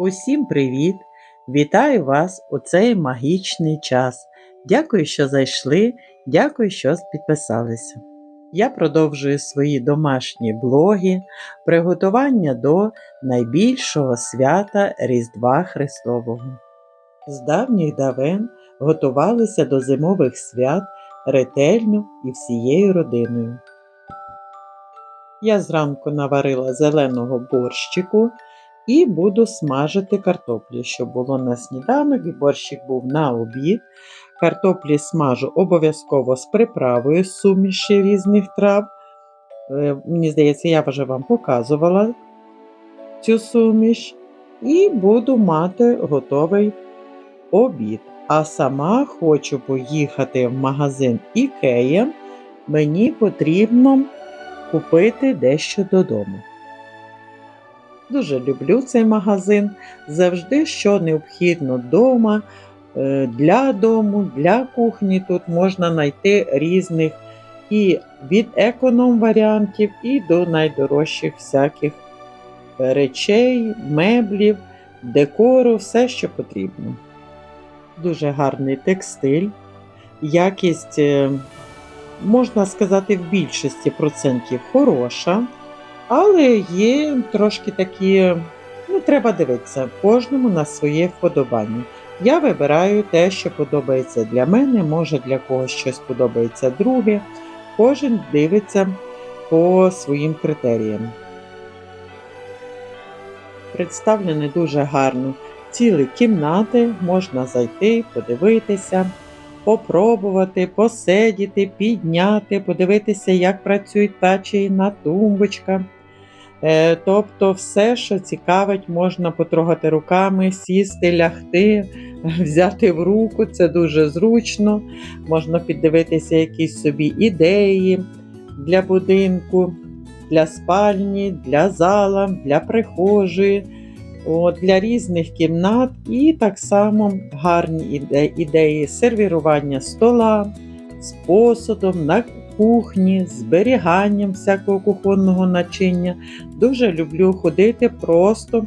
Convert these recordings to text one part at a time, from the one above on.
Усім привіт! Вітаю вас у цей магічний час. Дякую, що зайшли, дякую, що підписалися. Я продовжую свої домашні блоги, приготування до найбільшого свята Різдва Христового. З давніх давен готувалися до зимових свят ретельно і всією родиною. Я зранку наварила зеленого борщику і буду смажити картоплю, щоб було на сніданок, і борщик був на обід. Картоплі смажу обов'язково з приправою з суміші різних трав. Е, Мені здається, я вже вам показувала цю суміш. І буду мати готовий обід. А сама хочу поїхати в магазин Ікея. Мені потрібно купити дещо додому. Дуже люблю цей магазин. Завжди, що необхідно вдома, е, для дому, для кухні. Тут можна знайти різних і від економ-варіантів, і до найдорожчих всяких речей, меблів, декору, все, що потрібно. Дуже гарний текстиль. Якість, е, можна сказати, в більшості процентів хороша. Але є трошки такі, ну, треба дивитися, кожному на своє вподобання. Я вибираю те, що подобається для мене, може для когось щось подобається друге. Кожен дивиться по своїм критеріям. Представлені дуже гарно. Цілі кімнати можна зайти, подивитися, попробувати, посидіти, підняти, подивитися, як працюють та чи інша тумбочка. Е, Тобто, все, що цікавить, можна потрогати руками, сісти, лягти, взяти в руку, це дуже зручно. Можна піддивитися якісь собі ідеї для будинку, для спальні, для зала, для прихожої, для різних кімнат. І так само гарні іде- ідеї сервірування стола з посудом на кухні, зберіганням всякого кухонного начиння. Дуже люблю ходити, просто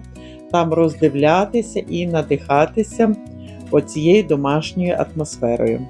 там роздивлятися і надихатися оцією домашньою атмосферою.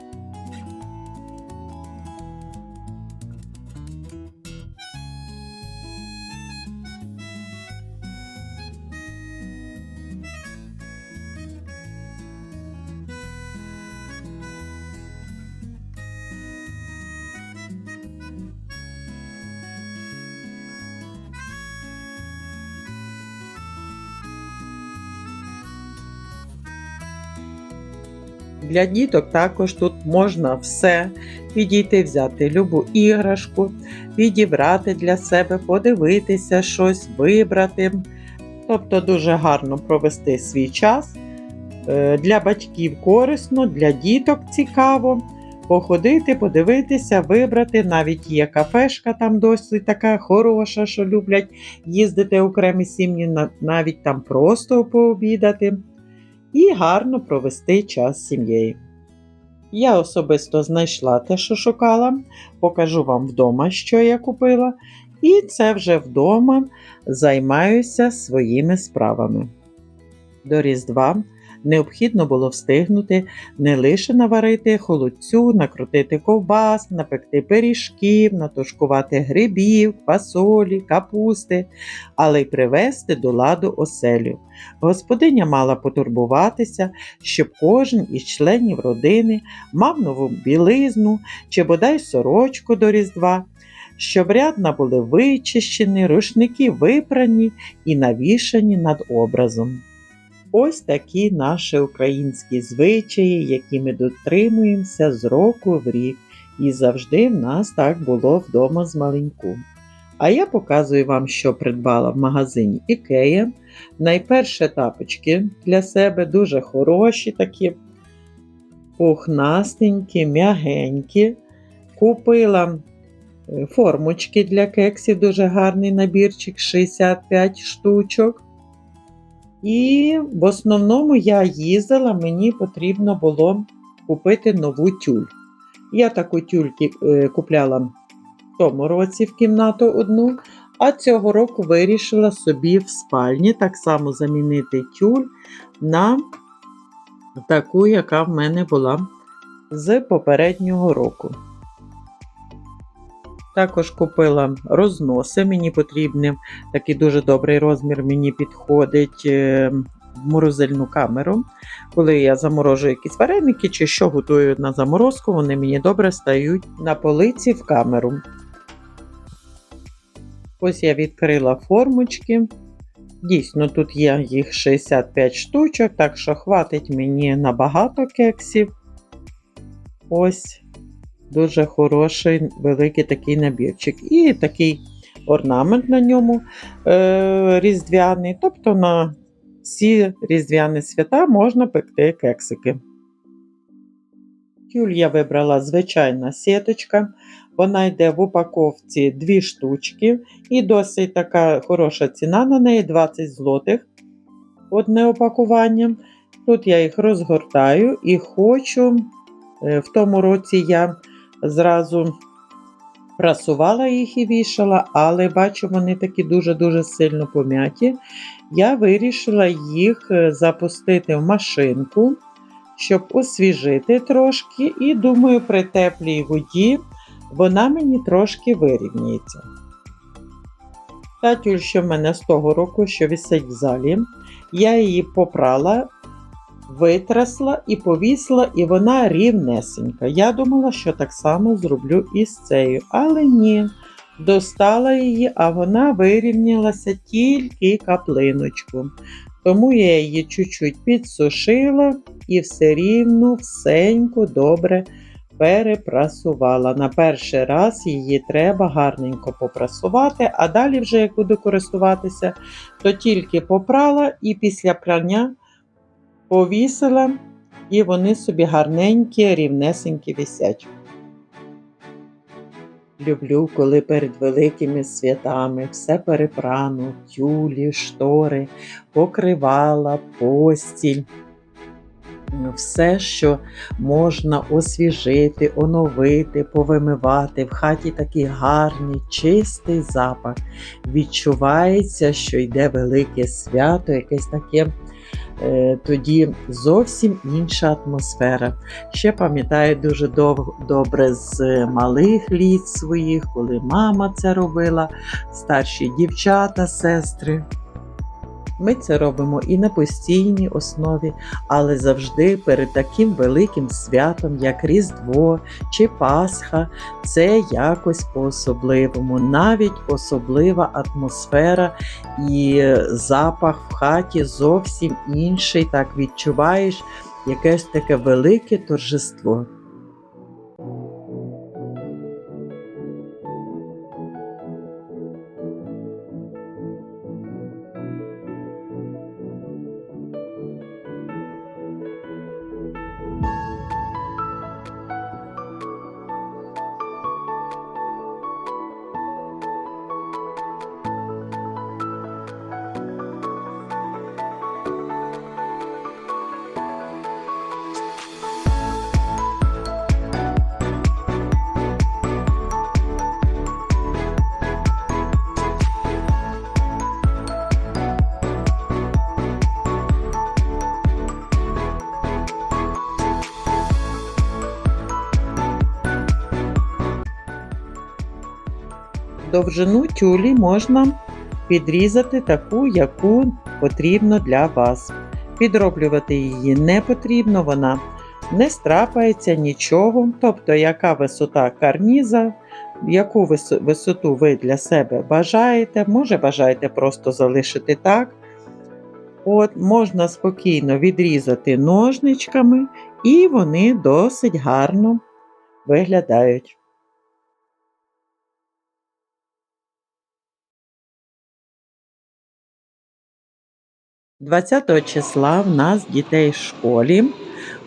Для діток також тут можна все підійти, взяти любу іграшку, підібрати для себе, подивитися щось, вибрати. Тобто дуже гарно провести свій час. Е, Для батьків корисно, для діток цікаво. Походити, подивитися, вибрати. Навіть є кафешка там досить така хороша, що люблять їздити окремі сім'ї, навіть там просто пообідати і гарно провести час з сім'єю. Я особисто знайшла те, що шукала, покажу вам вдома, що я купила, і це вже вдома займаюся своїми справами. До Різдва необхідно було встигнути не лише наварити холодцю, накрутити ковбас, напекти пиріжків, натушкувати грибів, фасолі, капусти, але й привести до ладу оселю. Господиня мала потурбуватися, щоб кожен із членів родини мав нову білизну чи бодай сорочку до Різдва, щоб рядна були вичищені, рушники випрані і навішані над образом. Ось такі наші українські звичаї, які ми дотримуємося з року в рік, і завжди в нас так було вдома з маленьку. А я показую вам, що придбала в магазині Ікея. Найперше тапочки для себе дуже хороші, такі пухнастенькі, м'ягенькі. Купила е, формочки для кексів, дуже гарний набірчик, 65 штучок. І в основному я їздила, мені потрібно було купити нову тюль. Я таку тюльки е, купляла в тому році в кімнату одну, А цього року вирішила собі в спальні так само замінити тюль на таку, яка в мене була з попереднього року. Також купила розноси. Мені потрібний такий дуже добрий розмір, мені підходить е, в морозильну камеру. Коли я заморожую якісь вареники чи що готую на заморозку, вони мені добре стають на полиці в камеру. Ось я відкрила формочки. Дійсно, тут є їх 65 штучок, так що хватить мені на багато кексів. Ось дуже хороший великий такий набірчик. І такий орнамент на ньому е, різдвяний. Тобто на всі різдвяні свята можна пекти кексики. Тюль я вибрала звичайна сіточка. Вона йде в упаковці 2 штучки, і досить така хороша ціна на неї 20 злотих одне опакування. Тут я їх розгортаю і хочу. е, В тому році я зразу прасувала їх і вішала, але бачу, вони такі дуже-дуже сильно пом'яті. Я вирішила їх е, запустити в машинку, щоб освіжити трошки, і думаю, при теплій воді вона мені трошки вирівняється. Та тюль, що в мене з того року, що висить в залі, я її попрала, витрасла і повісила, і вона рівнесенька. Я думала, що так само зроблю і з цією, але ні. Достала її, а вона вирівнялася тільки каплиночку. Тому я її чуть-чуть підсушила і все рівно всенько добре перепрасувала. На перший раз її треба гарненько попрасувати, а далі, вже як буду користуватися, то тільки попрала і після прання повісила, і вони собі гарненькі, рівнесенькі висять. Люблю, коли перед великими святами все перепрано, тюлі, штори, покривала, постіль. Все, що можна освіжити, оновити, повимивати. В хаті такий гарний, чистий запах. Відчувається, що йде велике свято, якесь таке. Е, Тоді зовсім інша атмосфера. Ще пам'ятаю дуже дов- добре з малих літ своїх, коли мама це робила, старші дівчата, сестри. Ми це робимо і на постійній основі, але завжди перед таким великим святом, як Різдво чи Пасха, це якось по-особливому. Навіть особлива атмосфера і запах в хаті зовсім інший. Так відчуваєш якесь таке велике торжество. Довжину тюлі можна підрізати таку, яку потрібно для вас. Підроблювати її не потрібно, вона не страпається нічого. Тобто, яка висота карніза, яку висоту ви для себе бажаєте, може бажаєте просто залишити так. От, можна спокійно відрізати ножничками, і вони досить гарно виглядають. 20 числа в нас дітей в школі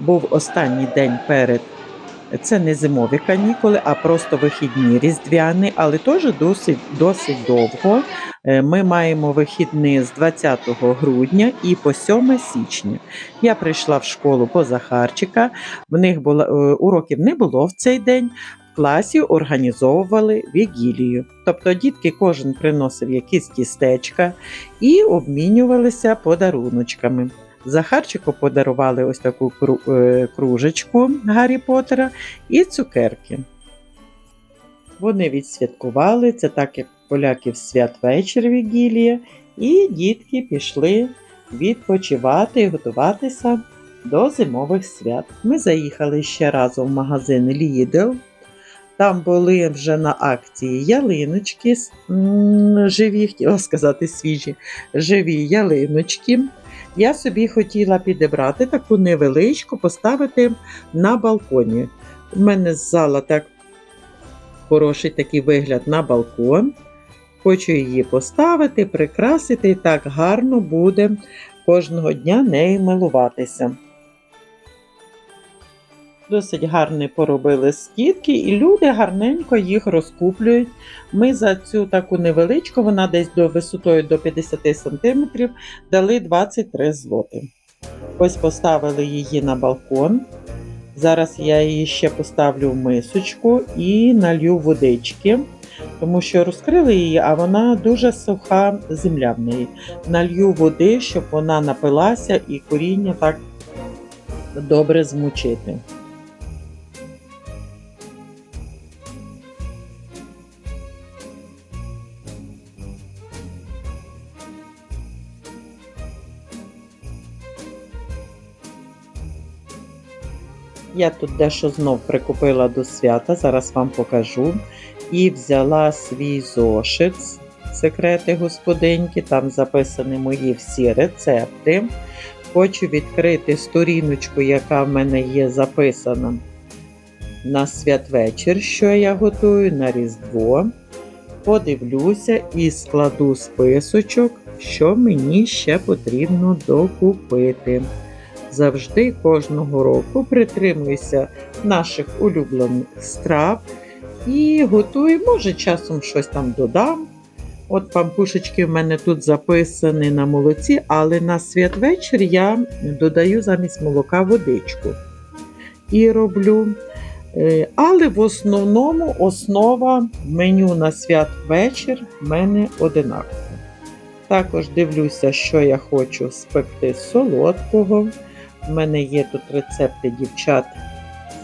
був останній день перед. Це не зимові канікули, а просто вихідні різдвяні, але теж досить, досить довго. Е, Ми маємо вихідні з 20 грудня і по 7 січня. Я прийшла в школу по Захарчика. В них було е, уроків не було в цей день. Класі організовували вігілію. Тобто дітки кожен приносив якісь тістечка і обмінювалися подаруночками. Захарчику подарували ось таку е, кружечку Гаррі Поттера і цукерки. Вони відсвяткували це так, як поляків святвечір Вігілія, і дітки пішли відпочивати і готуватися до зимових свят. Ми заїхали ще разом в магазин Lidl. Там були вже на акції ялиночки живі, хотіла сказати свіжі, живі ялиночки. Я собі хотіла підібрати таку невеличку, поставити на балконі. У мене з зала так хороший такий вигляд на балкон. Хочу її поставити, прикрасити, і так гарно буде кожного дня нею милуватися. Досить гарні поробили скидки, і люди гарненько їх розкуплюють. Ми за цю таку невеличку, вона десь до висотою до 50 см, дали 23 злоти. Ось поставили її на балкон. Зараз я її ще поставлю в мисочку і налью водички, тому що розкрили її, а вона дуже суха земля в неї. Налью води, щоб вона напилася і коріння так добре змучити. Я тут дещо знов прикупила до свята, зараз вам покажу. І взяла свій зошит секрети господиньки, там записані мої всі рецепти. Хочу відкрити сторіночку, яка в мене є записана на святвечір, що я готую на Різдво. Подивлюся і складу списочок, що мені ще потрібно докупити завжди кожного року притримуюся наших улюблених страв і готую, може, часом щось там додам. От пампушечки в мене тут записані на молоці, але на святвечір я додаю замість молока водичку і роблю. Е, Але в основному основа меню на святвечір в мене одинакова. Також дивлюся, що я хочу спекти солодкого. У мене є тут рецепти дівчат,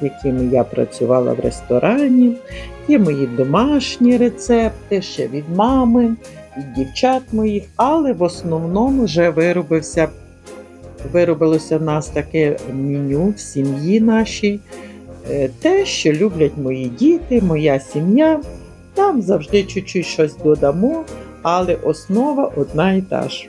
з якими я працювала в ресторані. Є мої домашні рецепти, ще від мами, від дівчат моїх, але в основному вже виробився, виробилося в нас таке меню в сім'ї нашій. Е, Те, що люблять мої діти, моя сім'я. Там завжди чуть-чуть щось додамо, але основа одна і та ж.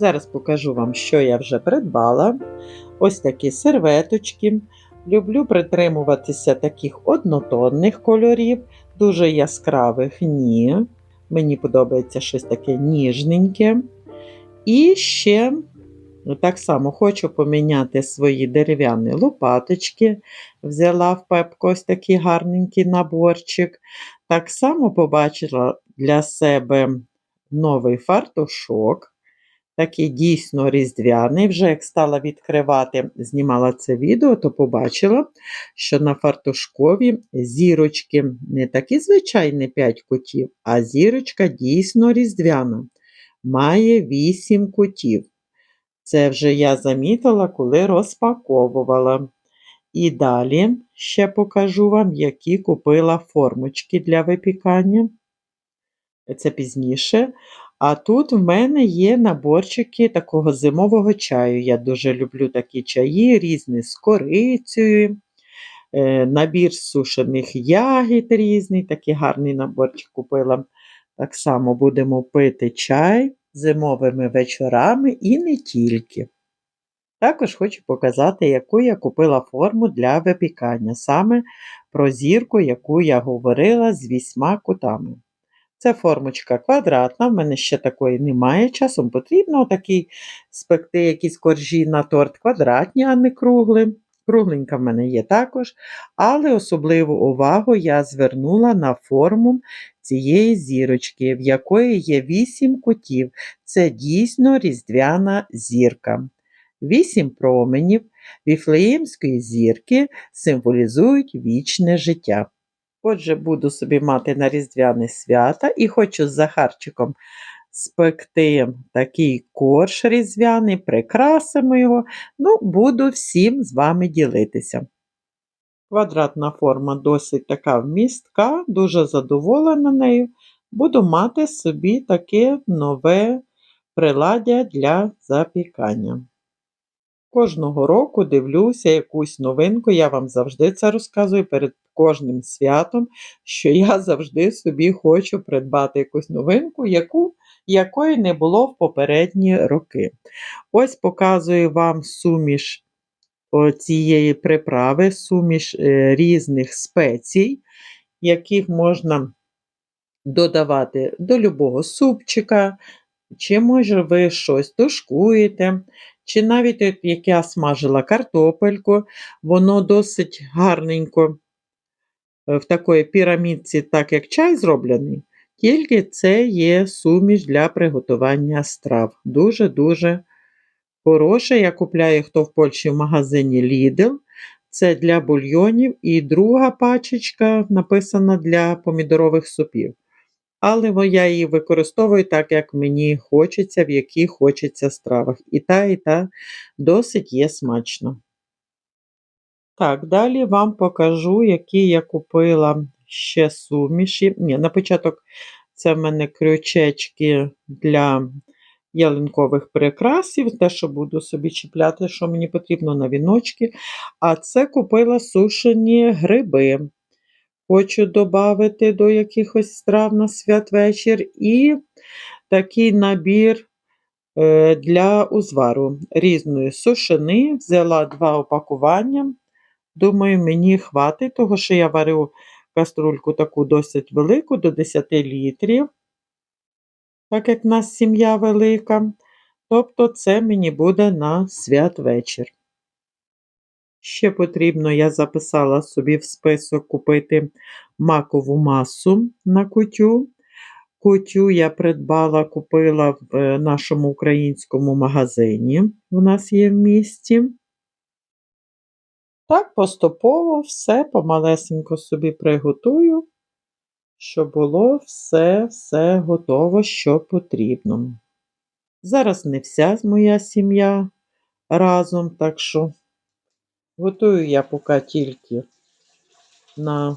Зараз покажу вам, що я вже придбала. Ось такі серветочки. Люблю притримуватися таких однотонних кольорів, дуже яскравих ні. Мені подобається щось таке ніжненьке. І ще так само хочу поміняти свої дерев'яні лопаточки. Взяла в пепко ось такий гарненький наборчик. Так само побачила для себе новий фартушок. Такий дійсно різдвяний. Вже як стала відкривати, знімала це відео, то побачила, що на фартушкові зірочки не такі звичайні 5 кутів, а зірочка дійсно різдвяна. Має 8 кутів. Це вже я замітила, коли розпаковувала. І далі ще покажу вам, які купила формочки для випікання. Це пізніше. А тут в мене є наборчики такого зимового чаю. Я дуже люблю такі чаї, різні з корицею, е, набір сушених ягід різний, такий гарний наборчик купила. Так само будемо пити чай зимовими вечорами і не тільки. Також хочу показати, яку я купила форму для випікання, саме про зірку, яку я говорила з вісьма кутами. Це формочка квадратна, в мене ще такої немає. Часом потрібно такий спекти якісь коржі на торт квадратні, а не круглі. Кругленька в мене є також, але особливу увагу я звернула на форму цієї зірочки, в якої є 8 кутів. Це дійсно різдвяна зірка. Вісім променів віфлеємської зірки символізують вічне життя. Отже, буду собі мати на різдвяне свята і хочу з Захарчиком спекти такий корж різдвяний, прикрасимо його. Ну, буду всім з вами ділитися. Квадратна форма досить така вмістка, дуже задоволена нею. Буду мати собі таке нове приладдя для запікання. Кожного року дивлюся якусь новинку, я вам завжди це розказую перед кожним святом, що я завжди собі хочу придбати якусь новинку, яку, якої не було в попередні роки. Ось показую вам суміш цієї приправи, суміш е, різних спецій, яких можна додавати до любого супчика, чи, може, ви щось тушкуєте, чи навіть як я смажила картопельку, воно досить гарненько в такої пірамідці, так як чай зроблений, тільки це є суміш для приготування страв. Дуже-дуже хороше. Я купляю хто в Польщі в магазині Lidl. Це для бульйонів. І друга пачечка написана для помідорових супів. Але я її використовую так, як мені хочеться, в яких хочеться стравах. І та, і та досить є смачно. Так, далі вам покажу, які я купила ще суміші. Ні, на початок це в мене крючечки для ялинкових прикрасів, те, що буду собі чіпляти, що мені потрібно на віночки. А це купила сушені гриби. Хочу додати до якихось страв на святвечір. І такий набір е, для узвару різної сушини. Взяла два опакування. Думаю, мені хватить, того що я варю каструльку таку досить велику, до 10 літрів, так як в нас сім'я велика. Тобто, це мені буде на святвечір. Ще потрібно, я записала собі в список купити макову масу на кутю. Кутю я придбала, купила в е, нашому українському магазині. У нас є в місті. Так, поступово все помалесенько собі приготую, щоб було все-все готово, що потрібно. Зараз не вся моя сім'я разом, так що готую я поки тільки на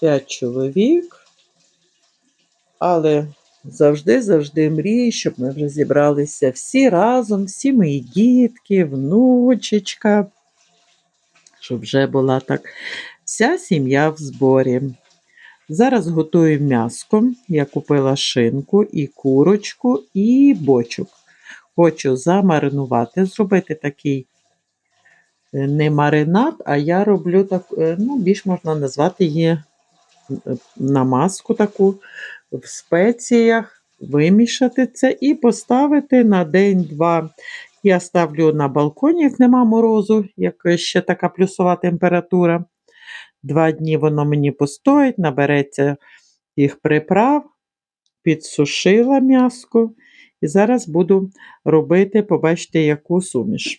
5 чоловік, але завжди-завжди мрію, щоб ми вже зібралися всі разом, всі мої дітки, внучечка щоб вже була так вся сім'я в зборі. Зараз готую м'яско. Я купила шинку і курочку, і бочок. хочу замаринувати, зробити такий е, не маринад, а я роблю так, е, ну, більш можна назвати її е, намазку таку в спеціях, вимішати це і поставити на день-два. Я ставлю на балконі, як нема морозу, як ще така плюсова температура. Два дні воно мені постоїть, набереться їх приправ, підсушила м'яско. І зараз буду робити, побачите, яку суміш.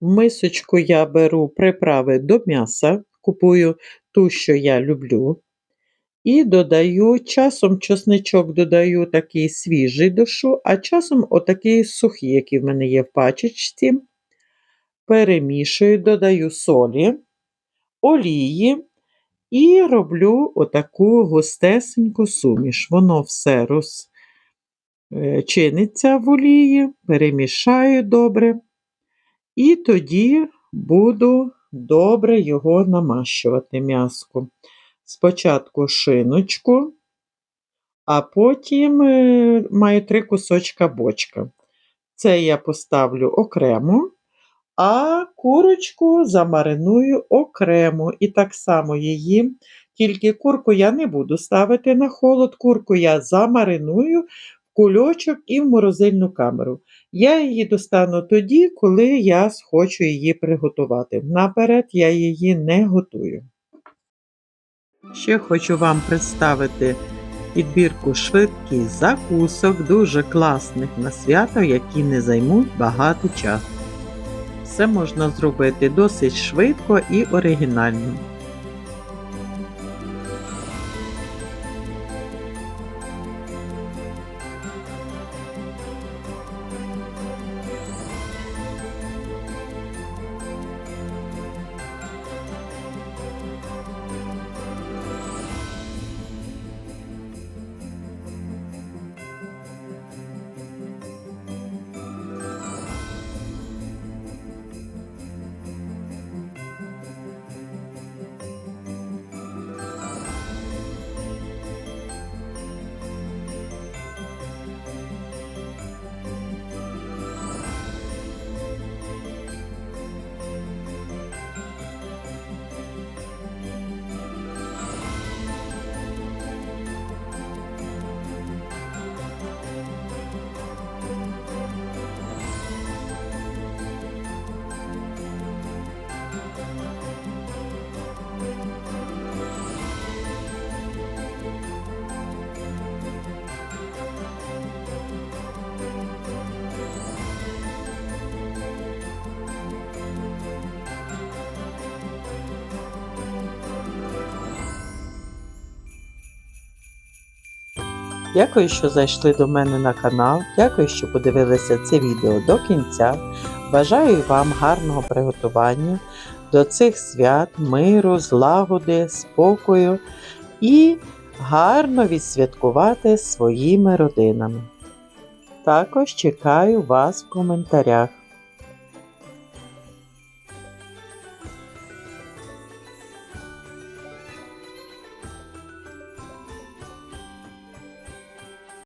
В мисочку я беру приправи до м'яса, купую ту, що я люблю. І додаю, часом чесничок додаю такий свіжий душу, а часом отакий сухий, який в мене є в пачечці. Перемішую, додаю солі, олії і роблю отаку густесеньку суміш. Воно все розчиниться в олії, перемішаю добре. І тоді буду добре його намащувати м'яско. Спочатку шиночку, а потім е, маю три кусочка бочка. Це я поставлю окремо, а курочку замариную окремо. І так само її, тільки курку я не буду ставити на холод, курку я замариную в кульочок і в морозильну камеру. Я її достану тоді, коли я схочу її приготувати. Наперед я її не готую. Ще хочу вам представити підбірку швидких закусок, дуже класних на свято, які не займуть багато часу. Все можна зробити досить швидко і оригінально. Дякую, що зайшли до мене на канал. Дякую, що подивилися це відео до кінця. Бажаю вам гарного приготування до цих свят, миру, злагоди, спокою і гарно відсвяткувати своїми родинами. Також чекаю вас в коментарях.